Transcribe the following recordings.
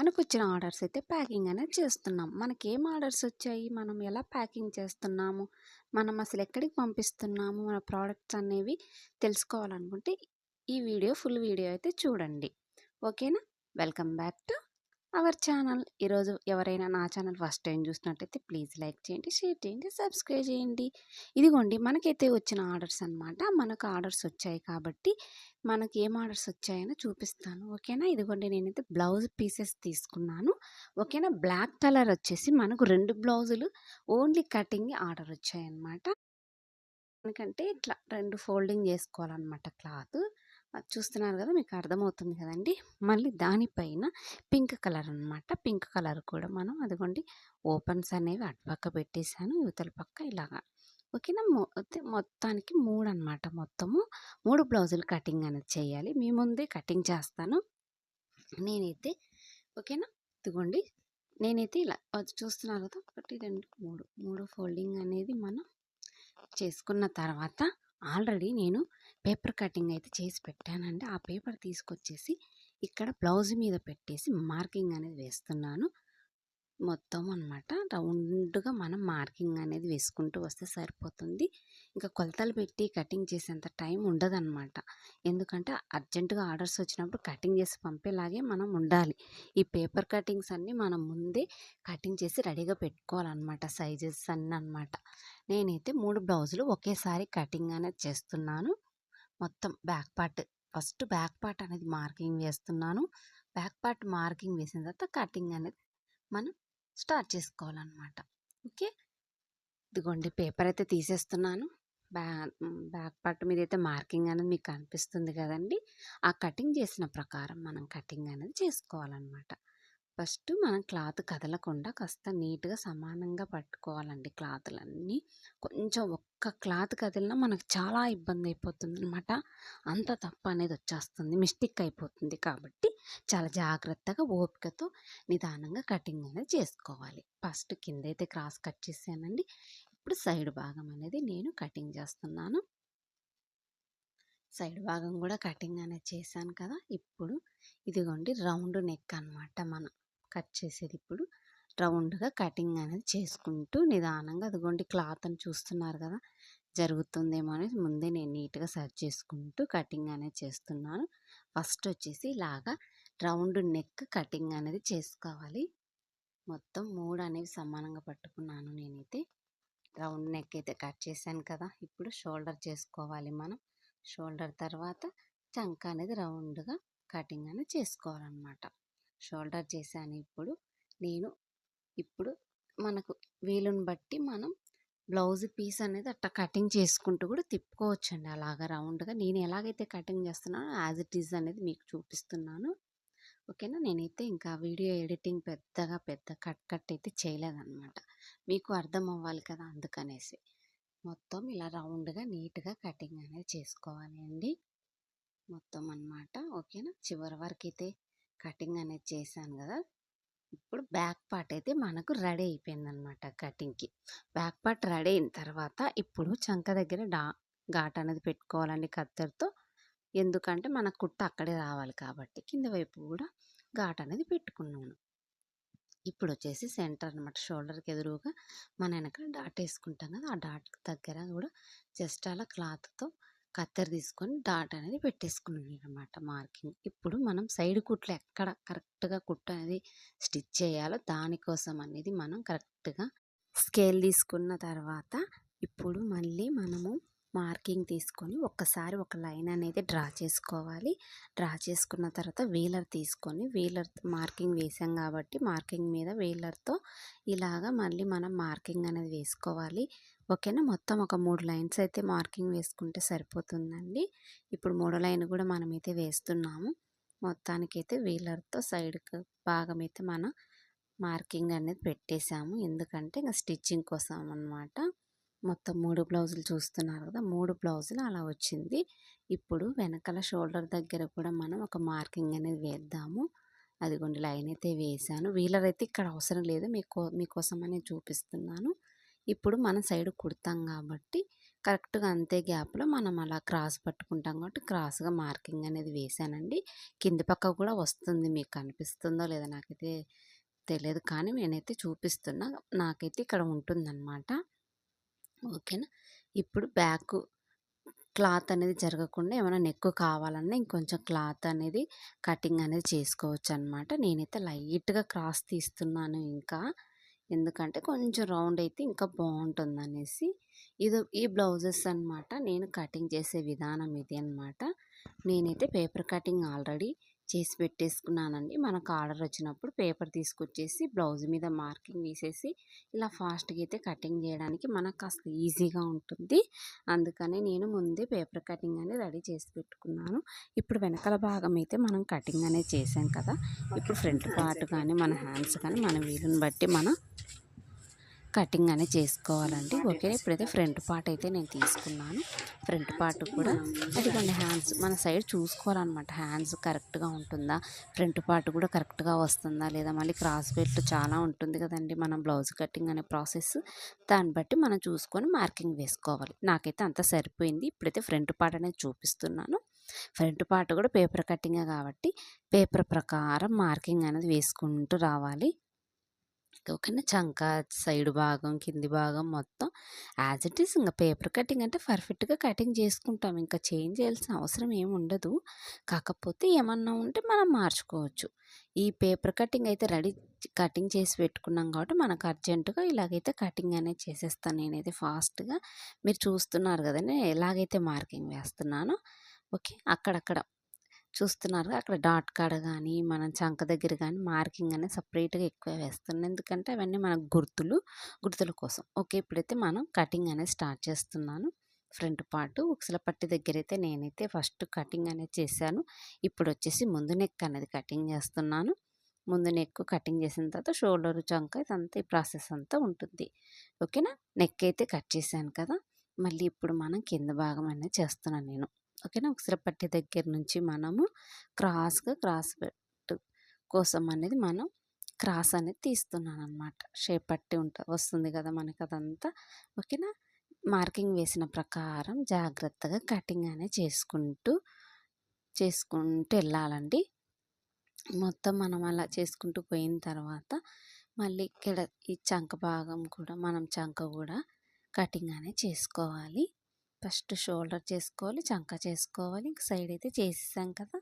మనకు వచ్చిన ఆర్డర్స్ అయితే ప్యాకింగ్ అనేది చేస్తున్నాం. మనకి ఏం ఆర్డర్స్ వచ్చాయి? మనం ఎలా ప్యాకింగ్ చేస్తున్నాము? మనం అసలు ఎక్కడికి పంపిస్తున్నాము? మన ప్రోడక్ట్స్ అనేవి తెలుసుకోవాలనుకుంటే ఈ వీడియో ఫుల్ వీడియో అయితే చూడండి. ఓకేనా? Welcome back to our channel. ఈరోజు ఎవరైనా నా ఛానల్ ఫస్ట్ టైం చూసినట్టయితే ప్లీజ్ లైక్ చేయండి షేర్ చేయండి సబ్స్క్రైబ్ చేయండి. ఇదిగోండి మనకైతే వచ్చిన ఆర్డర్స్ అనమాట మనకు ఆర్డర్స్ వచ్చాయి కాబట్టి మనకి ఏం ఆర్డర్స్ వచ్చాయని చూపిస్తాను. ఓకేనా? ఇదిగోండి నేనైతే బ్లౌజ్ పీసెస్ తీసుకున్నాను. ఓకేనా? బ్లాక్ కలర్ వచ్చేసి మనకు రెండు బ్లౌజులు ఓన్లీ కటింగ్ ఆర్డర్ వచ్చాయన్నమాట. ఎందుకంటే ఇట్లా రెండు ఫోల్డింగ్ చేసుకోవాలన్నమాట క్లాత్. చూస్తున్నారు కదా! మీకు అర్థమవుతుంది కదండి. మళ్ళీ దానిపైన పింక్ కలర్ అనమాట పింక్ కలర్ కూడా మనం అదిగోండి ఓపెన్స్ అనేవి అటుపక్క పెట్టేశాను. యువతల పక్క ఇలాగా. ఓకేనా? మొత్తానికి మూడు అనమాట మొత్తము. మూడు బ్లౌజులు కటింగ్ అనేది చేయాలి. మీ ముందే కటింగ్ చేస్తాను. నేనైతే ఓకేనా? ఇదిగోండి. నేనైతే ఇలా చూస్తున్నారు కదా! ఒకటి రెండు మూడు. మూడు ఫోల్డింగ్ అనేది మనం చేసుకున్న తర్వాత ఆల్రెడీ నేను పేపర్ కటింగ్ అయితే చేసి పెట్టానండి. ఆ పేపర్ తీసుకొచ్చేసి ఇక్కడ బ్లౌజ్ మీద పెట్టేసి మార్కింగ్ అనేది వేస్తున్నాను. మొత్తం అనమాట రౌండ్గా మనం మార్కింగ్ అనేది వేసుకుంటూ వస్తే సరిపోతుంది. ఇంకా కొలతలు పెట్టి కటింగ్ చేసేంత టైం ఉండదన్నమాట. ఎందుకంటే అర్జెంటుగా ఆర్డర్స్ వచ్చినప్పుడు కటింగ్ చేసి పంపేలాగే మనం ఉండాలి. ఈ పేపర్ కటింగ్స్ అన్నీ మనం ముందే కటింగ్ చేసి రెడీగా పెట్టుకోవాలన్నమాట. సైజెస్ అన్నీ అనమాట నేనైతే మూడు బ్లౌజులు ఒకేసారి కటింగ్ అనేది చేస్తున్నాను. మొత్తం back part. First back part అనేది మార్కింగ్ వేస్తున్నాను. బ్యాక్ పార్ట్ మార్కింగ్ వేసిన తర్వాత కటింగ్ అనేది మనం స్టార్ట్ చేసుకోవాలన్నమాట. ఓకే? ఇదిగోండి పేపర్ అయితే తీసేస్తున్నాను. బ్యా బ్యాక్ పార్ట్ మీద అయితే మార్కింగ్ అనేది మీకు కనిపిస్తుంది కదండి. ఆ కటింగ్ చేసిన ప్రకారం మనం కటింగ్ అనేది చేసుకోవాలన్నమాట. ఫస్ట్ మనం క్లాత్ కదలకుండా కాస్త నీట్గా సమానంగా పట్టుకోవాలండి క్లాతులన్నీ. కొంచెం ఒక్క క్లాత్ కదిలినా మనకు చాలా ఇబ్బంది అయిపోతుంది అనమాట అంత తప్పు అనేది వచ్చేస్తుంది మిస్టేక్ అయిపోతుంది కాబట్టి చాలా జాగ్రత్తగా ఓపికతో నిదానంగా కటింగ్ అనేది చేసుకోవాలి. ఫస్ట్ కింద అయితే క్రాస్ కట్ చేసానండి. ఇప్పుడు సైడ్ భాగం అనేది నేను కటింగ్ చేస్తున్నాను. సైడ్ భాగం కూడా కటింగ్ అనేది చేశాను కదా! ఇప్పుడు ఇదిగోండి రౌండ్ నెక్ అనమాట మనం. కట్ చేసేది ఇప్పుడు. రౌండ్గా కటింగ్ అనేది చేసుకుంటూ నిదానంగా అదిగోండి క్లాత్ అని చూస్తున్నారు కదా జరుగుతుందేమో అనేది ముందే నేను నీట్గా సర్చ్ చేసుకుంటూ కటింగ్ అనేది చేస్తున్నాను. ఫస్ట్ వచ్చేసి ఇలాగా రౌండ్ నెక్ కటింగ్ అనేది చేసుకోవాలి. మొత్తం మూడు అనేవి సమానంగా పట్టుకున్నాను నేనైతే. రౌండ్ నెక్ అయితే కట్ చేశాను కదా ఇప్పుడు షోల్డర్ చేసుకోవాలి మనం. షోల్డర్ తర్వాత చంక అనేది రౌండ్గా కటింగ్ అనేది చేసుకోవాలన్నమాట. షోల్డర్ చేశాను ఇప్పుడు. నేను ఇప్పుడు మనకు వీలుని బట్టి మనం బ్లౌజ్ పీస్ అనేది అట్లా కటింగ్ చేసుకుంటూ కూడా తిప్పుకోవచ్చండి. అలాగా రౌండ్గా నేను ఎలాగైతే కటింగ్ చేస్తున్నానో యాజ్ ఇట్ ఈజ్ అనేది మీకు చూపిస్తున్నాను. ఓకేనా? నేనైతే ఇంకా వీడియో ఎడిటింగ్ పెద్దగా పెద్ద కట్ కట్ అయితే చేయలేదన్నమాట. మీకు అర్థం అవ్వాలి కదా అందుకనేసి. మొత్తం ఇలా రౌండ్గా నీట్గా కటింగ్ అనేది చేసుకోవాలి అండి. మొత్తం అనమాట ఓకేనా? చివరి వరకు అయితే కటింగ్ అనేది చేశాను కదా! ఇప్పుడు బ్యాక్ పార్ట్ అయితే మనకు రెడీ అయిపోయిందనమాట కటింగ్కి. బ్యాక్ పార్ట్ రెడీ అయిన తర్వాత ఇప్పుడు చంక దగ్గర డా ఘాట్ అనేది పెట్టుకోవాలండి కత్తెరతో. ఎందుకంటే మన కుట్ట అక్కడే రావాలి కాబట్టి కింద వైపు కూడా ఘాట్ అనేది పెట్టుకున్నాను. ఇప్పుడు వచ్చేసి సెంటర్ అనమాట షోల్డర్కి ఎదురుగా మన వెనక డాట్ వేసుకుంటాం కదా! ఆ డాట్ దగ్గర కూడా జస్ట్ అలా క్లాత్తో కత్తెర తీసుకొని డాట్ అనేది పెట్టేసుకున్నాను అనమాట మార్కింగ్. ఇప్పుడు మనం సైడ్ కుట్లు ఎక్కడ కరెక్ట్గా కుట్టు అనేది స్టిచ్ చేయాలో దానికోసం అనేది మనం కరెక్ట్గా స్కేల్ తీసుకున్న తర్వాత ఇప్పుడు మళ్ళీ మనము మార్కింగ్ తీసుకొని ఒక్కసారి ఒక లైన్ అనేది డ్రా చేసుకోవాలి. డ్రా చేసుకున్న తర్వాత వీలర్ తీసుకొని వీలర్ మార్కింగ్ వేసాం కాబట్టి మార్కింగ్ మీద వీలర్తో ఇలాగా మళ్ళీ మనం మార్కింగ్ అనేది వేసుకోవాలి. ఓకేనా? మొత్తం ఒక మూడు లైన్స్ అయితే మార్కింగ్ వేసుకుంటే సరిపోతుందండి. ఇప్పుడు మూడో లైన్ కూడా మనమైతే వేస్తున్నాము. మొత్తానికైతే వీలర్తో సైడ్కి భాగం అయితే మన మార్కింగ్ అనేది పెట్టేశాము. ఎందుకంటే ఇంకా స్టిచ్చింగ్ కోసం అనమాట మొత్తం మూడు బ్లౌజులు చూస్తున్నారు కదా మూడు బ్లౌజులు అలా వచ్చింది. ఇప్పుడు వెనకాల షోల్డర్ దగ్గర కూడా మనం ఒక మార్కింగ్ అనేది వేద్దాము. అదిగోండి లైన్ అయితే వేసాను. వీలర్ అయితే ఇక్కడ అవసరం లేదు. మీకో మీకోసం అనేది చూపిస్తున్నాను. ఇప్పుడు మన సైడ్ కుడతాం కాబట్టి కరెక్ట్‌గా అంతే గ్యాప్‌లో మనం అలా క్రాస్ పట్టుకుంటాం కాబట్టి క్రాస్‌గా మార్కింగ్ అనేది వేశానండి. కింది పక్క కూడా వస్తుంది. మీకు కనిపిస్తుందో లేదో నాకైతే తెలియదు. కానీ నేనైతే చూపిస్తున్నా. నాకైతే ఇక్కడ ఉంటుందన్నమాట ఓకేనా. ఇప్పుడు బ్యాక్ క్లాత్ అనేది జరగకుండా ఏమైనా నెక్ కావాలన్నా ఇంకొంచెం క్లాత్ అనేది కటింగ్ అనేది చేసుకోవచ్చు అనమాట నేనైతే లైట్‌గా క్రాస్ తీస్తున్నాను ఇంకా. ఎందుకంటే కొంచెం రౌండ్ అయితే ఇంకా బాగుంటుంది అనేసి ఇది ఈ బ్లౌజెస్ అనమాట. నేను కటింగ్ చేసే విధానం ఇది అనమాట. నేనైతే పేపర్ కటింగ్ ఆల్రెడీ చేసి పెట్టేసుకున్నానండి. మనకు ఆర్డర్ వచ్చినప్పుడు పేపర్ తీసుకొచ్చేసి బ్లౌజ్ మీద మార్కింగ్ వేసేసి ఇలా ఫాస్ట్‌గా అయితే కటింగ్ చేయడానికి మనకు కాస్త ఈజీగా ఉంటుంది. అందుకని నేను ముందే పేపర్ కటింగ్ అనేది రెడీ చేసి పెట్టుకున్నాను. ఇప్పుడు వెనకాల భాగం అయితే మనం కటింగ్ అనేది చేసాం కదా! ఇప్పుడు ఫ్రంట్ పార్ట్ కానీ, మన హ్యాండ్స్ కానీ మన వీలుని బట్టి మనం కటింగ్ అనేది చేసుకోవాలండి. ఓకే. ఇప్పుడైతే ఫ్రంట్ పార్ట్ అయితే నేను తీసుకున్నాను. ఫ్రంట్ పార్ట్ కూడా అదిగోండి హ్యాండ్స్ మన సైడ్ చూసుకోవాలనమాట. హ్యాండ్స్ కరెక్ట్‌గా ఉంటుందా? ఫ్రంట్ పార్ట్ కూడా కరెక్ట్‌గా వస్తుందా? లేదా మళ్ళీ క్రాస్ బెల్ట్ చాలా ఉంటుంది కదండీ! మనం బ్లౌజ్ కటింగ్ అనే ప్రాసెస్. దాన్ని బట్టి మనం చూసుకొని మార్కింగ్ వేసుకోవాలి. నాకైతే అంతా సరిపోయింది. ఇప్పుడైతే ఫ్రంట్ పార్ట్ అనేది చూపిస్తున్నాను. ఫ్రంట్ పార్ట్ కూడా పేపర్ కటింగే కాబట్టి పేపర్ ప్రకారం మార్కింగ్ అనేది వేసుకుంటూ రావాలి. ఓకేనా. చంక సైడ్ భాగం, కింది భాగం మొత్తం యాజ్ ఇట్ ఈస్ ఇంకా పేపర్ కటింగ్ అంటే పర్ఫెక్ట్‌గా కటింగ్ చేసుకుంటాం. ఇంకా చేంజ్ చేయాల్సిన అవసరం ఏమి ఉండదు. కాకపోతే ఏమన్నా ఉంటే మనం మార్చుకోవచ్చు. ఈ పేపర్ కటింగ్ అయితే రెడీ కటింగ్ చేసి పెట్టుకున్నాం కాబట్టి మనకు అర్జెంటుగా ఇలాగైతే కటింగ్ అనేది చేసేస్తాను నేనైతే ఫాస్ట్‌గా. మీరు చూస్తున్నారు కదండి ఎలాగైతే మార్కింగ్ వేస్తున్నానో ఓకే. అక్కడక్కడ చూస్తున్నారు అక్కడ డాట్ కాడ కానీ మనం చంక దగ్గర కానీ మార్కింగ్ అనేది సపరేట్గా ఎక్కువ వేస్తున్నాను. ఎందుకంటే అవన్నీ మనకు గుర్తులు. గుర్తుల కోసం. ఓకే. ఇప్పుడైతే మనం కటింగ్ అనేది స్టార్ట్ చేస్తున్నాను. ఫ్రంట్ పార్ట్ ఉక్సుల పట్టి దగ్గర అయితే నేనైతే ఫస్ట్ కటింగ్ అనేది చేశాను. ఇప్పుడు వచ్చేసి ముందు నెక్ అనేది కటింగ్ చేస్తున్నాను. ముందు నెక్ కటింగ్ చేసిన తర్వాత షోల్డర్, చంక ఇదంతా ఈ ప్రాసెస్ అంతా ఉంటుంది. ఓకేనా. నెక్ అయితే కట్ చేశాను కదా! మళ్ళీ ఇప్పుడు మనం కింద భాగం అనేది చేస్తున్నాను నేను. ఓకేనా. ఉక్సుల పట్టి దగ్గర నుంచి మనము క్రాస్‌గా క్రాస్ పెట్టు కోసం అనేది మనం క్రాస్ అనేది తీస్తున్నాను అనమాట షేప్ పట్టి ఉంట వస్తుంది కదా! మనకి అదంతా. ఓకేనా. మార్కింగ్ వేసిన ప్రకారం జాగ్రత్తగా కటింగ్ అనేది చేసుకుంటూ, చేసుకుంటూ వెళ్ళాలండి మొత్తం మనం అలా చేసుకుంటూ పోయిన తర్వాత మళ్ళీ ఇక్కడ ఈ చంక భాగం కూడా మనం చంక కూడా కటింగ్ అనేది చేసుకోవాలి. ఫస్ట్ షోల్డర్ చేసుకోవాలి. చంక చేసుకోవాలి. ఇంక సైడ్ అయితే చేసేసాం కదా!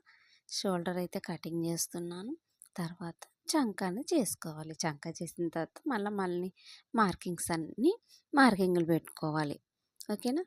షోల్డర్ అయితే కటింగ్ చేస్తున్నాను. తర్వాత చంక అనేది చేసుకోవాలి. చంక చేసిన తర్వాత మళ్ళీ మళ్ళీ మార్కింగ్స్ అన్నీ మార్కింగ్లు పెట్టుకోవాలి. ఓకేనా.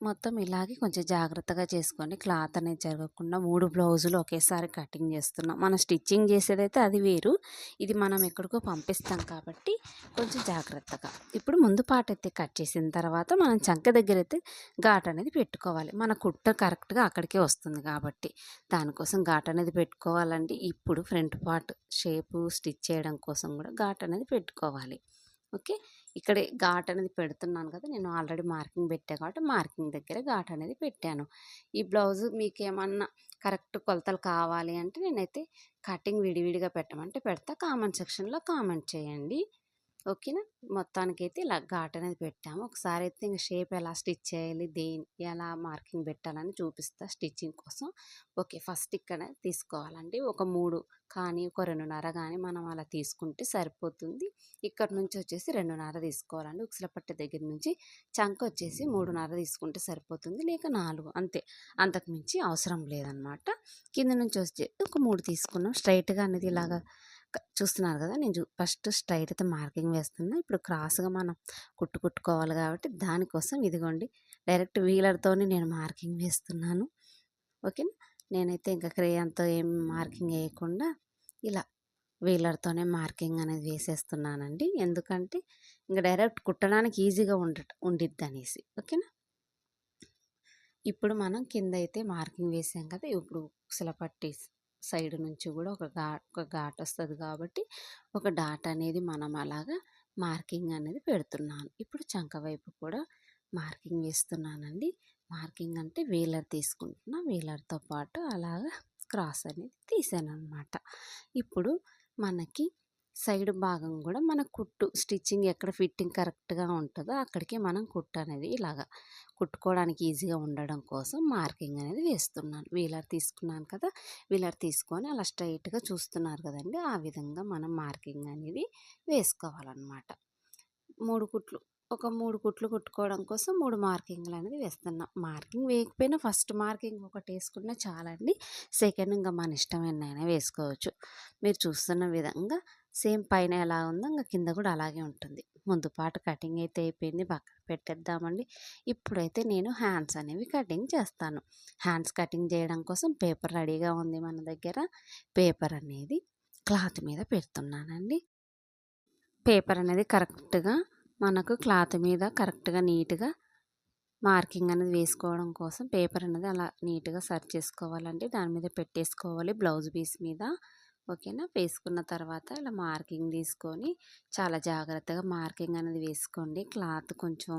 మొత్తం ఇలాగే కొంచెం జాగ్రత్తగా చేసుకోండి. క్లాత్ అనేది జరగకుండా మూడు బ్లౌజులు ఒకేసారి కటింగ్ చేస్తున్నాం. మనం స్టిచ్చింగ్ చేసేదైతే అది వేరు. ఇది మనం ఎక్కడికో పంపిస్తాం కాబట్టి కొంచెం జాగ్రత్తగా. ఇప్పుడు ముందు పాట అయితే కట్ చేసిన తర్వాత మనం చంక దగ్గర అయితే ఘాట్ అనేది పెట్టుకోవాలి. మన కుట్ట కరెక్ట్‌గా అక్కడికే వస్తుంది కాబట్టి. దానికోసం ఘాట్ అనేది పెట్టుకోవాలండి. ఇప్పుడు ఫ్రంట్ పార్ట్ షేపు స్టిచ్ చేయడం కోసం కూడా ఘాట్ అనేది పెట్టుకోవాలి. ఓకే. ఇక్కడ ఘాట్ అనేది పెడుతున్నాను కదా! నేను ఆల్రెడీ మార్కింగ్ పెట్టాను కాబట్టి మార్కింగ్ దగ్గర ఘాట్ అనేది పెట్టాను. ఈ బ్లౌజు మీకేమన్నా కరెక్ట్ కొలతలు కావాలి అంటే నేనైతే కటింగ్ విడివిడిగా పెట్టమంటే పెడతా. కామెంట్ సెక్షన్‌లో కామెంట్ చేయండి. ఓకేనా. మొత్తానికైతే ఇలా ఘాట్ అనేది పెట్టాము. ఒకసారి అయితే ఇంకా షేప్ ఎలా స్టిచ్ చేయాలి, దేని ఎలా మార్కింగ్ పెట్టాలని చూపిస్తా స్టిచ్చింగ్ కోసం. ఓకే. ఫస్ట్ ఇక్కడ తీసుకోవాలండి. ఒక మూడు కానీ, ఒక రెండున్నర కానీ మనం అలా తీసుకుంటే సరిపోతుంది. ఇక్కడ నుంచి వచ్చేసి 2:30 తీసుకోవాలండి. ఉక్సుల పట్టి దగ్గర నుంచి చంక వచ్చేసి 3:30 తీసుకుంటే సరిపోతుంది. లేక నాలుగు అంతే. అంతకుమించి అవసరం లేదనమాట. కింద నుంచి వచ్చి ఒక మూడు తీసుకున్నాం. స్ట్రెయిట్‌గా అనేది ఇలాగా చూస్తున్నారు కదా! నేను ఫస్ట్ స్ట్రైట్ అయితే మార్కింగ్ వేస్తున్నా. ఇప్పుడు క్రాస్‌గా మనం కుట్టు కుట్టుకోవాలి కాబట్టి దానికోసం ఇదిగోండి డైరెక్ట్ వీలర్తోనే నేను మార్కింగ్ వేస్తున్నాను. ఓకేనా. నేనైతే ఇంకా క్రేయాన్‌తో ఏం మార్కింగ్ వేయకుండా ఇలా వీలర్‌తోనే మార్కింగ్ అనేది వేసేస్తున్నానండి. ఎందుకంటే ఇంక డైరెక్ట్ కుట్టడానికి ఈజీగా ఉండట ఉండిద్దనేసి. ఓకేనా. ఇప్పుడు మనం కింద అయితే మార్కింగ్ వేసాం కదా! ఇప్పుడు ఉక్సల పట్టి సైడ్ నుంచి కూడా ఒక ఘా ఒక ఘాట్ వస్తుంది కాబట్టి ఒక డాట్ అనేది మనం అలాగా మార్కింగ్ అనేది పెడుతున్నాను. ఇప్పుడు చంక వైపు కూడా మార్కింగ్ వేస్తున్నానండి. మార్కింగ్ అంటే వీలర్ తీసుకుంటున్నా. వీలర్‌తో పాటు అలాగా క్రాస్ అనేది తీసాను అనమాట ఇప్పుడు మనకి సైడ్ భాగం కూడా మన కుట్టు స్టిచ్చింగ్ ఎక్కడ ఫిట్టింగ్ కరెక్ట్‌గా ఉంటుందో అక్కడికి మనం కుట్టు అనేది ఇలాగా కుట్టుకోవడానికి ఈజీగా ఉండడం కోసం మార్కింగ్ అనేది వేస్తున్నాను. వీలర్ తీసుకున్నాను కదా! వీలర్ తీసుకొని అలా స్ట్రెయిట్‌గా చూస్తున్నారు కదండి ఆ విధంగా మనం మార్కింగ్ అనేది వేసుకోవాలన్నమాట మూడు కుట్లు ఒక మూడు కుట్లు కుట్టుకోవడం కోసం మూడు మార్కింగ్లు అనేది వేస్తున్నాం మార్కింగ్ వేయకపోయినా ఫస్ట్ మార్కింగ్ ఒకటి వేసుకున్న చాలా చాలండి. సెకండ్ ఇంకా మన ఇష్టమైన వేసుకోవచ్చు. మీరు చూస్తున్న విధంగా సేమ్ పైన ఎలా ఉందో ఇంకా కింద కూడా అలాగే ఉంటుంది. ముందు పార్ట్ కటింగ్ అయితే అయిపోయింది. పక్కన పెట్టేద్దామండి. ఇప్పుడైతే నేను హ్యాండ్స్ అనేవి కటింగ్ చేస్తాను. హ్యాండ్స్ కటింగ్ చేయడం కోసం పేపర్ రెడీగా ఉంది మన దగ్గర. పేపర్ అనేది క్లాత్ మీద పెడుతున్నానండి. పేపర్ అనేది కరెక్ట్‌గా మనకు క్లాత్ మీద కరెక్ట్‌గా నీట్‌గా మార్కింగ్ అనేది వేసుకోవడం కోసం పేపర్ అనేది అలా నీట్‌గా సర్చ్ చేసుకోవాలండి. దాని మీద పెట్టేసుకోవాలి బ్లౌజ్ పీస్ మీద. ఓకేనా? వేసుకున్న తర్వాత ఇలా మార్కింగ్ తీసుకొని చాలా జాగ్రత్తగా మార్కింగ్ అనేది వేసుకోండి. క్లాత్ కొంచెం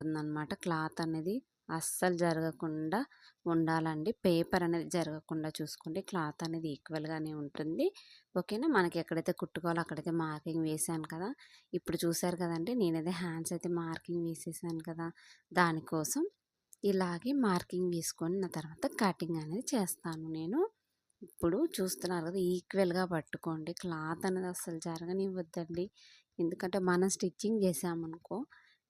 ఉందన్నమాట క్లాత్ అనేది అస్సలు జరగకుండా ఉండాలండి. పేపర్ అనేది జరగకుండా చూసుకోండి. క్లాత్ అనేది ఈక్వల్‌గానే ఉంటుంది. ఓకేనా? మనకి ఎక్కడైతే కుట్టుకోవాలో అక్కడైతే మార్కింగ్ వేసాను కదా! ఇప్పుడు చూసారు కదండి నేనైతే హ్యాండ్స్ అయితే మార్కింగ్ వేసేసాను కదా! దానికోసం ఇలాగే మార్కింగ్ వేసుకొని తర్వాత కటింగ్ అనేది చేస్తాను నేను. ఇప్పుడు చూస్తున్నారు కదా! ఈక్వల్‌గా పట్టుకోండి. క్లాత్ అనేది అస్సలు జరగనివ్వద్దండి. ఎందుకంటే మనం స్టిచ్చింగ్ చేసామనుకో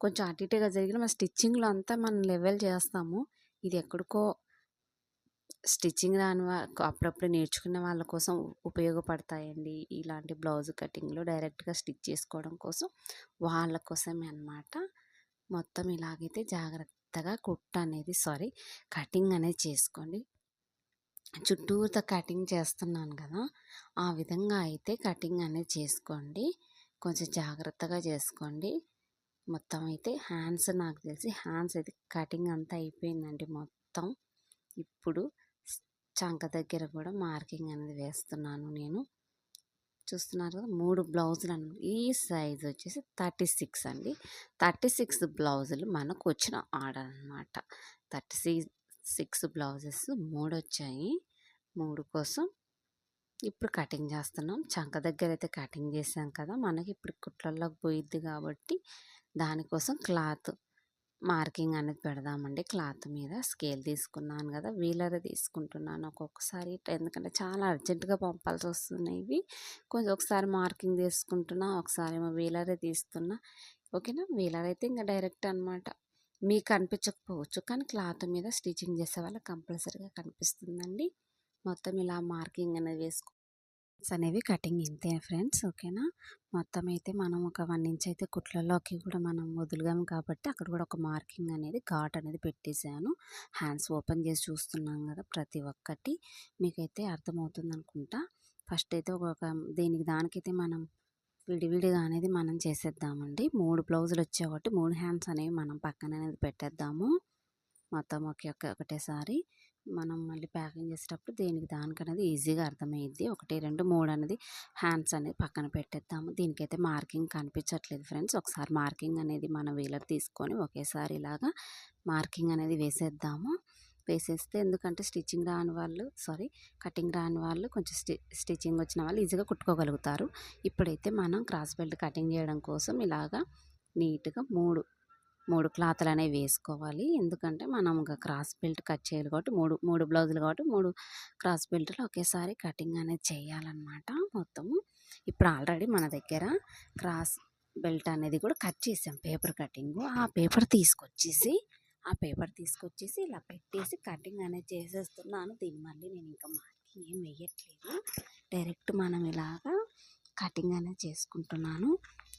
కొంచెం అటు ఇటుగా జరిగిన మన స్టిచ్చింగ్‌లో అంతా మనం లెవెల్ చేస్తాము. ఇది ఎక్కడికో స్టిచ్చింగ్ రాని వా అప్పుడప్పుడు నేర్చుకునే వాళ్ళ కోసం ఉపయోగపడతాయండి. ఇలాంటి బ్లౌజ్ కటింగ్‌లు డైరెక్ట్‌గా స్టిచ్ చేసుకోవడం కోసం వాళ్ళ కోసమే అనమాట. మొత్తం ఇలాగైతే జాగ్రత్తగా కుట్ట అనేది సారీ కటింగ్ అనేది చేసుకోండి. చుట్టూతా కటింగ్ చేస్తున్నాను కదా! ఆ విధంగా అయితే కటింగ్ అనేది చేసుకోండి. కొంచెం జాగ్రత్తగా చేసుకోండి. మొత్తం అయితే హ్యాండ్స్ నాకు తెలిసి హ్యాండ్స్ అయితే కటింగ్ అంతా అయిపోయిందండి మొత్తం. ఇప్పుడు చంక దగ్గర కూడా మార్కింగ్ అనేది వేస్తున్నాను నేను. చూస్తున్నారు కదా! మూడు బ్లౌజులు ఈ సైజ్ వచ్చేసి 36 అండి. 36 బ్లౌజులు మనకు వచ్చిన ఆర్డర్ అనమాట. 36 బ్లౌజెస్ మూడు వచ్చాయి. మూడు కోసం ఇప్పుడు కటింగ్ చేస్తున్నాం. చంక దగ్గర అయితే కటింగ్ చేసాం కదా! మనకి ఇప్పుడు కుట్లల్లోకి పోయిద్ది కాబట్టి దానికోసం క్లాత్ మార్కింగ్ అనేది పెడదామండి. క్లాత్ మీద స్కేల్ తీసుకున్నాను కదా! వీలర్ తీసుకుంటున్నాను ఒక్కొక్కసారి ఎందుకంటే చాలా అర్జెంట్‌గా పంపాల్సి వస్తున్నాయి ఇవి. కొంచెం ఒకసారి మార్కింగ్ తీసుకుంటున్నా, ఒకసారి ఏమో వీలరే తీస్తున్నా. ఓకేనా? వీలర్ అయితే ఇంకా డైరెక్ట్ అనమాట. మీకు కనిపించకపోవచ్చు. కానీ క్లాత్ మీద స్టిచ్చింగ్ చేసే వాళ్ళకి కంపల్సరీగా కనిపిస్తుందండి. మొత్తం ఇలా మార్కింగ్ అనేది వేసుకో అనేవి కటింగ్ ఇంతే ఫ్రెండ్స్. ఓకేనా? మొత్తం అయితే మనం ఒక వన్ ఇంచ్ అయితే కుట్లలోకి కూడా మనం వదులుగాం కాబట్టి అక్కడ కూడా ఒక మార్కింగ్ అనేది ఘాట్ అనేది పెట్టేశాను హ్యాండ్స్ ఓపెన్ చేసి చూస్తున్నాం కదా! ప్రతి ఒక్కటి మీకైతే అర్థమవుతుంది అనుకుంటా ఫస్ట్ అయితే ఒక దేనికి దానికైతే మనం విడివిడిగా అనేది మనం చేసేద్దామండి. మూడు బ్లౌజులు వచ్చే ఒకటి మూడు హ్యాండ్స్ అనేవి మనం పక్కన అనేది పెట్టేద్దాము. మొత్తం ఒకే ఒక ఒకటేసారి మనం మళ్ళీ ప్యాకింగ్ చేసేటప్పుడు దేనికి దానికనేది ఈజీగా అర్థమయ్యిద్ది. 1, 2, 3 అనేది హ్యాండ్స్ అనేది పక్కన పెట్టేద్దాము. దీనికైతే మార్కింగ్ కనిపించట్లేదు ఫ్రెండ్స్. ఒకసారి మార్కింగ్ అనేది మనం వీలర్ తీసుకొని ఒకేసారి ఇలాగా మార్కింగ్ అనేది వేసేద్దాము. వేసేస్తే ఎందుకంటే స్టిచ్చింగ్ రాని వాళ్ళు సారీ కటింగ్ రాని వాళ్ళు కొంచెం స్టి స్టిచ్చింగ్ వచ్చిన వాళ్ళు ఈజీగా కుట్టుకోగలుగుతారు. ఇప్పుడైతే మనం క్రాస్ బెల్ట్ కటింగ్ చేయడం కోసం ఇలాగా నీట్‌గా 3 3 క్లాతులు అనేవి వేసుకోవాలి. ఎందుకంటే మనం క్రాస్ బెల్ట్ కట్ చేయాలి కాబట్టి 3, 3 బ్లౌజులు కాబట్టి మూడు క్రాస్ బెల్ట్లు ఒకేసారి కటింగ్ అనేది చేయాలన్నమాట మొత్తము. ఇప్పుడు ఆల్రెడీ మన దగ్గర క్రాస్ బెల్ట్ అనేది కూడా కట్ చేసాం పేపర్ కటింగ్ ఆ పేపర్ తీసుకొచ్చేసి ఆ పేపర్ తీసుకొచ్చేసి ఇలా పెట్టేసి కటింగ్ అనేది చేసేస్తున్నాను. దీన్ని మళ్ళీ నేను ఇంకా మార్కింగ్ ఏం వేయట్లేదు. డైరెక్ట్ మనం ఇలాగా కటింగ్ అనేది చేసుకుంటున్నాను.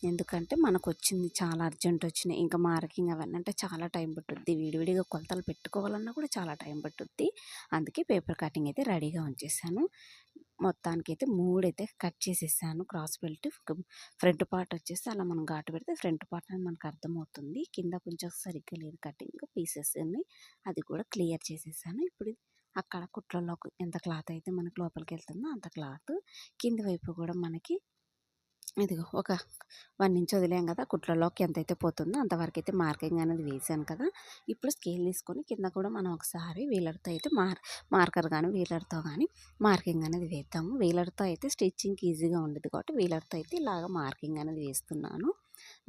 ఎందుకంటే మనకు వచ్చింది చాలా అర్జెంట్ వచ్చినాయి. ఇంకా మార్కింగ్ అవన్నీ అంటే చాలా టైం పట్టుద్ది. విడివిడిగా కొలతలు పెట్టుకోవాలన్నా కూడా చాలా టైం పట్టుద్ది. అందుకే పేపర్ కటింగ్ అయితే రెడీగా ఉంచేసాను. మొత్తానికైతే 3 అయితే కట్ చేసేసాను క్రాస్ బెల్ట్. ఫ్రంట్ పార్ట్ వచ్చేసి అలా మనం ఘాటు పెడితే ఫ్రంట్ పార్ట్ అని మనకు అర్థమవుతుంది. కింద కొంచెం సరిగ్గా లేదు కటింగ్ పీసెస్ అన్ని. అది కూడా క్లియర్ చేసేసాను. ఇప్పుడు అక్కడ కుట్లలో ఎంత క్లాత్ అయితే మనకు లోపలికి వెళ్తుందో అంత క్లాత్ కింది వైపు కూడా మనకి ఇదిగో ఒక వన్ ఇంచ్ వదిలేం కదా కుట్లలోకి ఎంతైతే పోతుందో అంతవరకు అయితే మార్కింగ్ అనేది వేసాను కదా. ఇప్పుడు స్కేల్ తీసుకొని కింద కూడా మనం ఒకసారి వీలర్తో అయితే మార్ మార్కర్ కానీ వీలర్తో కానీ మార్కింగ్ అనేది వేద్దాము. వీలర్తో అయితే స్టిచ్చింగ్కి ఈజీగా ఉండదు కాబట్టి వీలర్తో అయితే ఇలాగ మార్కింగ్ అనేది వేస్తున్నాను.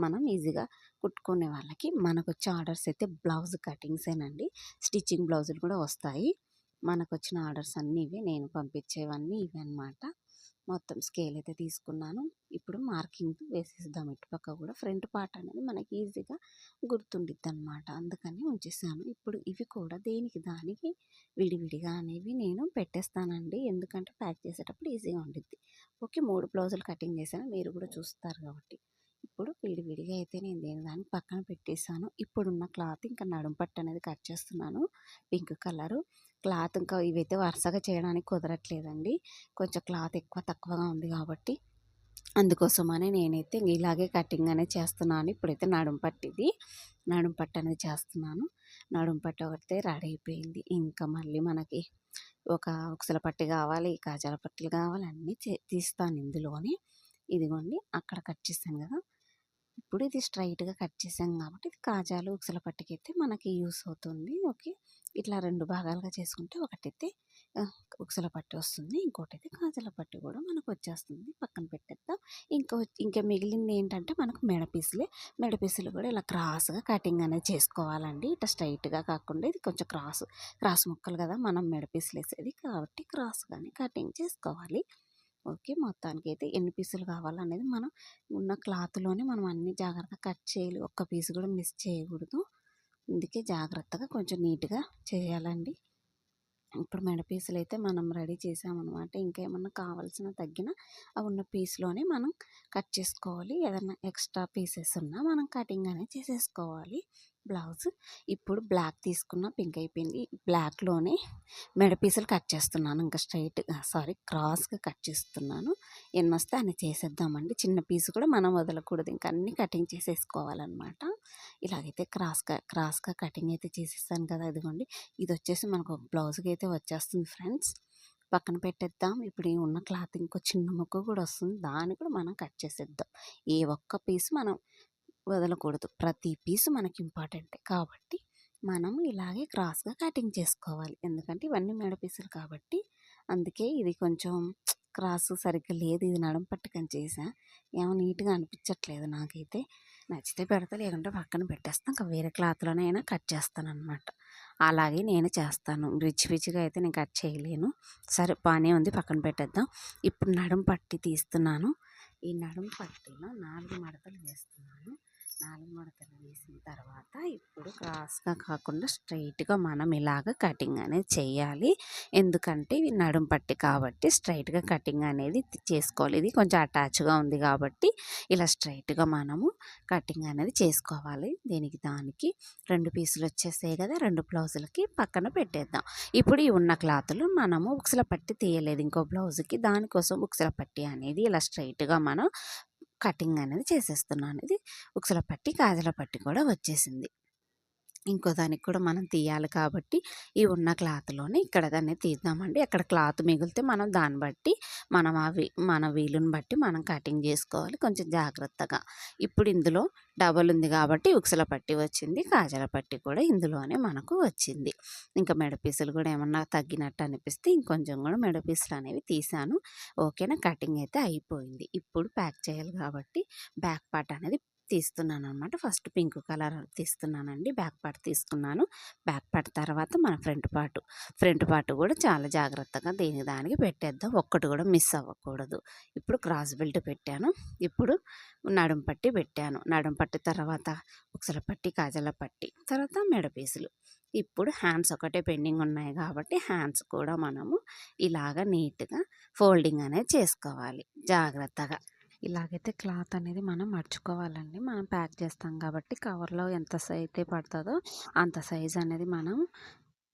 మనం ఈజీగా కుట్టుకునే వాళ్ళకి మనకు వచ్చే ఆర్డర్స్ అయితే బ్లౌజ్ కటింగ్సేనండి స్టిచ్చింగ్ బ్లౌజులు కూడా వస్తాయి. మనకు వచ్చిన ఆర్డర్స్ అన్నీ ఇవే నేను పంపించేవన్నీ ఇవి అనమాట మొత్తం స్కేల్ అయితే తీసుకున్నాను. ఇప్పుడు మార్కింగ్ వేసేద్దాం. ఇటుపక్క కూడా ఫ్రంట్ పార్ట్ అనేది మనకి ఈజీగా గుర్తుండిద్ది అనమాట అందుకని ఉంచేసాను. ఇప్పుడు ఇవి కూడా దేనికి దానికి విడివిడిగా అనేవి నేను పెట్టేస్తానండి. ఎందుకంటే ప్యాక్ చేసేటప్పుడు ఈజీగా ఉండిద్ది. ఓకే మూడు బ్లౌజులు కటింగ్ చేశాను. మీరు కూడా చూస్తారు కాబట్టి. ఇప్పుడు విడివిడిగా అయితే నేను దేని దానికి పక్కన పెట్టేశాను. ఇప్పుడున్న క్లాత్ ఇంకా నడుంపట్టు అనేది కట్ చేస్తున్నాను. పింక్ కలరు క్లాత్ ఇంకా ఇవైతే వరుసగా చేయడానికి కుదరట్లేదండి. కొంచెం క్లాత్ ఎక్కువ తక్కువగా ఉంది కాబట్టి అందుకోసమని నేనైతే ఇలాగే కటింగ్ అనేది చేస్తున్నాను. ఇప్పుడైతే నడుం పట్టిది. నడుం పట్టు అనేది చేస్తున్నాను. నడుం పట్టు ఒకటి రెడీ అయిపోయింది. ఇంకా మళ్ళీ మనకి ఒక ఉక్సల పట్టి కావాలి కాజాల పట్టులు కావాలి అన్నీ తీస్తాను ఇందులోనే. ఇదిగోండి అక్కడ కట్ చేశాను కదా. ఇప్పుడు ఇది స్ట్రైట్గా కట్ చేసాం కాబట్టి ఇది కాజాలు ఉక్సల పట్టుకైతే మనకి యూస్ అవుతుంది. ఓకే. ఇట్లా రెండు భాగాలుగా చేసుకుంటే ఒకటైతే ఉక్సల పట్టి వస్తుంది ఇంకోటి అయితే కాజల పట్టి కూడా మనకు వచ్చేస్తుంది. పక్కన పెట్టేద్దాం. ఇంకా ఇంకా మిగిలింది ఏంటంటే మనకు మెడపీసులే మెడపీసులు కూడా ఇలా క్రాస్గా కటింగ్ అనేది చేసుకోవాలండి. ఇట్లా స్ట్రైట్గా కాకుండా ఇది కొంచెం క్రాస్ క్రాస్ ముక్కలు కదా మనం మెడపీసులు వేసేది. కాబట్టి క్రాస్గానే కటింగ్ చేసుకోవాలి. ఓకే మొత్తానికి అయితే ఎన్ని పీసులు కావాలనేది మనం ఉన్న క్లాత్లోనే మనం అన్ని జాగ్రత్తగా కట్ చేయాలి. ఒక్క పీసు కూడా మిస్ చేయకూడదు. అందుకే జాగ్రత్తగా కొంచెం నీట్గా చేయాలండి. ఇప్పుడు మెడ పీసులు అయితే మనం రెడీ చేసామన్నమాట ఇంకేమన్నా కావాల్సిన తగ్గిన అవి ఉన్న పీస్లోనే మనం కట్ చేసుకోవాలి. ఏదైనా ఎక్స్ట్రా పీసెస్ ఉన్నా మనం కటింగ్ అనేది చేసేసుకోవాలి. బ్లౌజ్. ఇప్పుడు బ్లాక్ తీసుకున్న పింక్ అయిపోయింది. బ్లాక్లోనే మెడ పీసులు కట్ చేస్తున్నాను. ఇంకా స్ట్రైట్ సారీ క్రాస్గా కట్ చేస్తున్నాను. ఎన్ని వస్తే అన్ని చేసేద్దామండి. చిన్న పీసు కూడా మనం వదలకూడదు. ఇంకా అన్ని కటింగ్ చేసేసుకోవాలన్నమాట. ఇలాగైతే క్రాస్గా క్రాస్గా కటింగ్ అయితే చేసేస్తాను కదా ఇదిగోండి. ఇది వచ్చేసి మనకు బ్లౌజ్కి అయితే వచ్చేస్తుంది ఫ్రెండ్స్. పక్కన పెట్టేద్దాం. ఇప్పుడు ఉన్న క్లాత్ ఇంకో చిన్న ముక్క కూడా వస్తుంది. దాన్ని కూడా మనం కట్ చేసేద్దాం. ఏ ఒక్క పీస్ మనం వదలకూడదు. ప్రతి పీసు మనకి ఇంపార్టెంటే. కాబట్టి మనం ఇలాగే క్రాస్గా కటింగ్ చేసుకోవాలి. ఎందుకంటే ఇవన్నీ మెడ పీసులు కాబట్టి అందుకే ఇది కొంచెం క్రాస్ సరిగ్గా లేదు. ఇది నడుం పట్టుకొని చేసా ఏమో నీట్గా అనిపించట్లేదు నాకైతే. నచ్చితే పెడతా లేకుంటే పక్కన పెట్టేస్తాను ఇంకా వేరే క్లాత్లోనే అయినా కట్ చేస్తాను అనమాట అలాగే నేను చేస్తాను. రిచ్ పిచ్చిగా అయితే నేను కట్ చేయలేను. సరే బాగానే ఉంది. పక్కన పెట్టేద్దాం. ఇప్పుడు నడుం పట్టి తీస్తున్నాను. ఈ నడుం పట్టిలో నాలుగు మడతలు వేస్తున్నాను. నాలుగు మడతలు వేసిన తర్వాత ఇప్పుడు క్రాస్గా కాకుండా స్ట్రైట్గా మనం ఇలాగ కటింగ్ అనేది చేయాలి. ఎందుకంటే ఇవి నడుం పట్టి కాబట్టి స్ట్రైట్గా కటింగ్ అనేది చేసుకోవాలి. ఇది కొంచెం అటాచ్గా ఉంది కాబట్టి ఇలా స్ట్రైట్గా మనము కటింగ్ అనేది చేసుకోవాలి. దీనికి దానికి రెండు పీసులు వచ్చేసాయి కదా రెండు బ్లౌజులకి పక్కన పెట్టేద్దాం. ఇప్పుడు ఈ ఉన్న క్లాతులు మనము ఉక్సల పట్టి తీయలేదు. ఇంకో బ్లౌజ్కి దానికోసం ఉక్సల పట్టి అనేది ఇలా స్ట్రైట్గా మనం కటింగ్ అనేది చేసేస్తున్నాను. ఇది ఉక్సల పట్టి కాజల పట్టి కూడా వచ్చేసింది. ఇంకో దానికి కూడా మనం తీయాలి కాబట్టి ఈ ఉన్న క్లాత్లోనే ఇక్కడ దాన్ని తీద్దామండి. అక్కడ క్లాత్ మిగిలితే మనం దాన్ని బట్టి మనం అవి మన వీలుని బట్టి మనం కటింగ్ చేసుకోవాలి కొంచెం జాగ్రత్తగా. ఇప్పుడు ఇందులో డబల్ ఉంది కాబట్టి ఉక్సల పట్టి వచ్చింది కాజల పట్టి కూడా ఇందులోనే మనకు వచ్చింది. ఇంకా మెడపీసులు కూడా ఏమన్నా తగ్గినట్టు అనిపిస్తే ఇంకొంచెం కూడా మెడపీసులు అనేవి తీసాను. ఓకేనా? కటింగ్ అయితే అయిపోయింది. ఇప్పుడు ప్యాక్ చేయాలి కాబట్టి బ్యాక్ పార్ట్ అనేది తీస్తున్నాను అనమాట ఫస్ట్ పింక్ కలర్ తీస్తున్నానండి. బ్యాక్ పార్ట్ తీసుకున్నాను. బ్యాక్ పార్ట్ తర్వాత మన ఫ్రంట్ పార్ట్. ఫ్రంట్ పార్ట్ కూడా చాలా జాగ్రత్తగా దేని దానికి పెట్టేద్దాం. ఒక్కటి కూడా మిస్ అవ్వకూడదు. ఇప్పుడు క్రాస్ బెల్ట్ పెట్టాను. ఇప్పుడు నడుం పట్టి పెట్టాను. నడుం పట్టి తర్వాత ఉక్సల పట్టి కాజల పట్టి తర్వాత మెడ పీసులు. ఇప్పుడు హ్యాండ్స్ ఒకటే పెండింగ్ ఉన్నాయి కాబట్టి హ్యాండ్స్ కూడా మనము ఇలాగ నీట్గా ఫోల్డింగ్ అనేది చేసుకోవాలి. జాగ్రత్తగా. ఇలాగైతే క్లాత్ అనేది మనం మర్చుకోవాలండి. మనం ప్యాక్ చేస్తాం కాబట్టి కవర్లో ఎంత అయితే పడుతుందో అంత సైజ్ అనేది మనం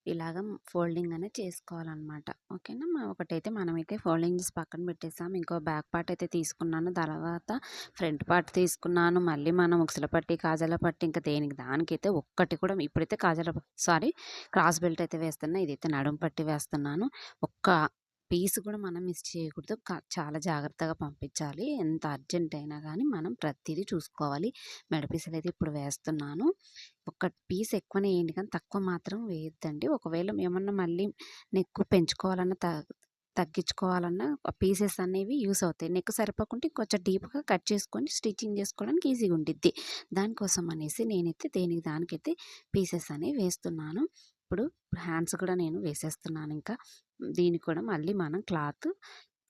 ఇలాగ ఫోల్డింగ్ అనేది చేసుకోవాలన్నమాట. ఓకేనా? ఒకటైతే మనమైతే ఫోల్డింగ్ చేసి పక్కన పెట్టేసాం. ఇంకో బ్యాక్ పార్ట్ అయితే తీసుకున్నాను. తర్వాత ఫ్రంట్ పార్ట్ తీసుకున్నాను. మళ్ళీ మనం ఉక్సల పట్టి కాజల పట్టి ఇంకా దేనికి దానికైతే ఒక్కటి కూడా ఇప్పుడైతే కాజల సారీ క్రాస్ బెల్ట్ అయితే వేస్తున్నా. ఇదైతే నడుం పట్టి వేస్తున్నాను. ఒక్క పీస్ కూడా మనం మిస్ చేయకూడదు. చాలా జాగ్రత్తగా పంపించాలి. ఎంత అర్జెంట్ అయినా కానీ మనం ప్రతిదీ చూసుకోవాలి. మెడపీసులు అయితే ఇప్పుడు వేస్తున్నాను. ఒక పీస్ ఎక్కువనే వేయండి కానీ తక్కువ మాత్రం వేయొద్దండి. ఒకవేళ ఏమన్నా మళ్ళీ నెక్కు పెంచుకోవాలన్నా తగ్గించుకోవాలన్నా పీసెస్ అనేవి యూస్ అవుతాయి. నెక్ సరిపోకుంటే కొంచెం డీప్గా కట్ చేసుకొని స్టిచ్చింగ్ చేసుకోవడానికి ఈజీగా ఉండిద్ది. దానికోసం అనేసి నేనైతే దేనికి దానికైతే పీసెస్ అనేవి వేస్తున్నాను. ఇప్పుడు హ్యాండ్స్ కూడా నేను వేసేస్తున్నాను ఇంకా. దీనికి కూడా మళ్ళీ మనం క్లాత్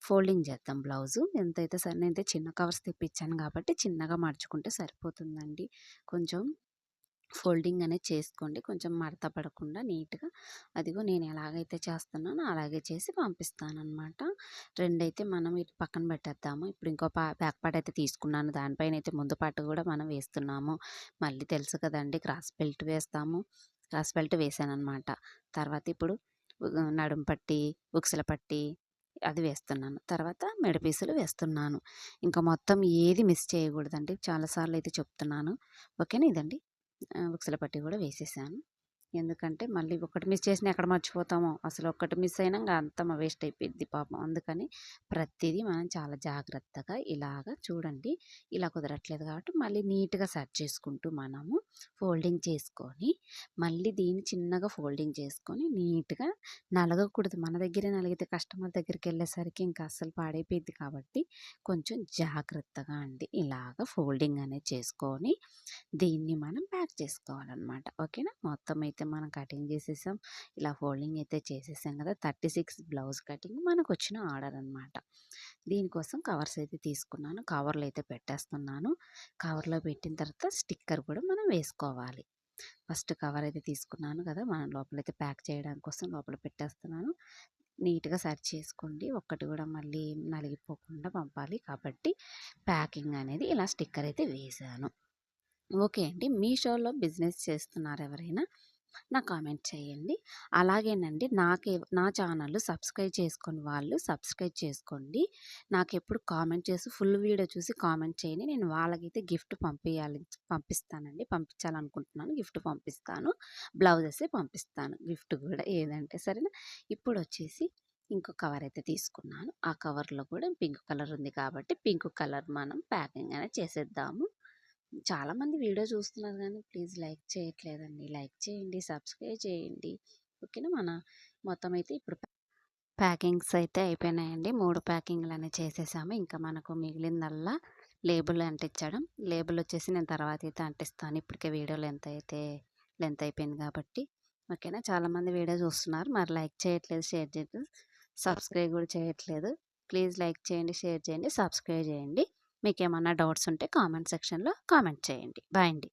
ఫోల్డింగ్ చేద్దాం బ్లౌజు. ఎంతైతే సరే నేనైతే చిన్న కవర్స్ తెప్పించాను కాబట్టి చిన్నగా మడుచుకుంటే సరిపోతుందండి. కొంచెం ఫోల్డింగ్ అనేది చేసుకోండి. కొంచెం మడత పడకుండా నీట్గా అదిగో నేను ఎలాగైతే చేస్తున్నానో అలాగే చేసి పంపిస్తానమాట రెండైతే మనం ఇటు పక్కన పెట్టేద్దాము. ఇప్పుడు ఇంకో పా బ్యాక్ పార్ట్ అయితే తీసుకున్నాను. దానిపైన అయితే ముందు పార్ట్ కూడా మనం వేస్తున్నాము. మళ్ళీ తెలుసు కదండి క్రాస్ బెల్ట్ వేస్తాము. క్రాస్ బెల్ట్ వేసాను అనమాట తర్వాత ఇప్పుడు నడుం పట్టి ఉక్సల పట్టి అది వేస్తున్నాను. తర్వాత మెడపీసులు వేస్తున్నాను. ఇంకా మొత్తం ఏది మిస్ చేయకూడదండి. చాలాసార్లు అయితే చెప్తున్నాను. ఓకేనా ఇదండి? ఉక్సల పట్టి కూడా వేసేసాను. ఎందుకంటే మళ్ళీ ఒకటి మిస్ చేసినా ఎక్కడ మర్చిపోతామో? అసలు ఒక్కటి మిస్ అయినా ఇంకా అంత వేస్ట్ అయిపోయింది పాపం. అందుకని ప్రతిదీ మనం చాలా జాగ్రత్తగా ఇలాగ చూడండి. ఇలా కుదరట్లేదు కాబట్టి మళ్ళీ నీట్గా సెట్ చేసుకుంటూ మనము ఫోల్డింగ్ చేసుకొని మళ్ళీ దీన్ని చిన్నగా ఫోల్డింగ్ చేసుకొని నీట్గా నలగకూడదు. మన దగ్గరే నలిగితే కస్టమర్ దగ్గరికి వెళ్ళేసరికి ఇంకా అస్సలు పాడైపోయింది కాబట్టి కొంచెం జాగ్రత్తగా అండి. ఇలాగ ఫోల్డింగ్ అనేది చేసుకొని దీన్ని మనం ప్యాక్ చేసుకోవాలన్నమాట. ఓకేనా? మొత్తం అయితే అయితే మనం కటింగ్ చేసేసాం. ఇలా ఫోల్డింగ్ అయితే చేసేసాం కదా! థర్టీ సిక్స్ బ్లౌజ్ కటింగ్ మనకు వచ్చిన ఆర్డర్ అనమాట దీనికోసం కవర్స్ అయితే తీసుకున్నాను. కవర్లు అయితే పెట్టేస్తున్నాను. కవర్లో పెట్టిన తర్వాత స్టిక్కర్ కూడా మనం వేసుకోవాలి. ఫస్ట్ కవర్ అయితే తీసుకున్నాను కదా! మనం లోపలైతే ప్యాక్ చేయడానికి కోసం లోపల పెట్టేస్తున్నాను. నీట్గా సర్చ్ చేసుకోండి. ఒక్కటి కూడా మళ్ళీ నలిగిపోకుండా పంపాలి కాబట్టి ప్యాకింగ్ అనేది ఇలా స్టిక్కర్ అయితే వేసాను. ఓకే అండి. మీషోలో బిజినెస్ చేస్తున్నారు ఎవరైనా నాకు కామెంట్ చేయండి. అలాగేనండి నాకే నా ఛానల్ సబ్స్క్రైబ్ చేసుకొని వాళ్ళు సబ్స్క్రైబ్ చేసుకోండి. నాకు ఎప్పుడు కామెంట్ చేసి ఫుల్ వీడియో చూసి కామెంట్ చేయండి. నేను వాళ్ళకైతే గిఫ్ట్ పంపించాలి పంపిస్తానండి. పంపించాలనుకుంటున్నాను. గిఫ్ట్ పంపిస్తాను. బ్లౌజెస్ పంపిస్తాను. గిఫ్ట్ కూడా ఏదంటే సరేనా? ఇప్పుడు వచ్చేసి ఇంకో కవర్ అయితే తీసుకున్నాను. ఆ కవర్లో కూడా పింక్ కలర్ ఉంది కాబట్టి పింక్ కలర్ మనం ప్యాకింగ్ అనేది చేసేద్దాము. చాలామంది వీడియో చూస్తున్నారు కానీ ప్లీజ్ లైక్ చేయట్లేదండి. లైక్ చేయండి సబ్స్క్రైబ్ చేయండి. ఓకేనా మన మొత్తం అయితే ఇప్పుడు ప్యాకింగ్స్ అయితే అయిపోయినాయండి. మూడు ప్యాకింగ్లు అనేవి చేసేసాము. ఇంకా మనకు మిగిలిందల్లా లేబుల్ అంటించడం. లేబుల్ వచ్చేసి నేను తర్వాత అయితే అంటిస్తాను. ఇప్పటికే వీడియో లెంత్ అయితే లెంత్ అయిపోయింది కాబట్టి. ఓకేనా? చాలామంది వీడియో చూస్తున్నారు. మరి లైక్ చేయట్లేదు షేర్ చేయట్లేదు. సబ్స్క్రైబ్ కూడా చేయట్లేదు. ప్లీజ్ లైక్ చేయండి షేర్ చేయండి సబ్స్క్రైబ్ చేయండి. మీకు ఏమన్నా డౌట్స్ ఉంటే కామెంట్ సెక్షన్లో కామెంట్ చేయండి. బాయ్ అండి.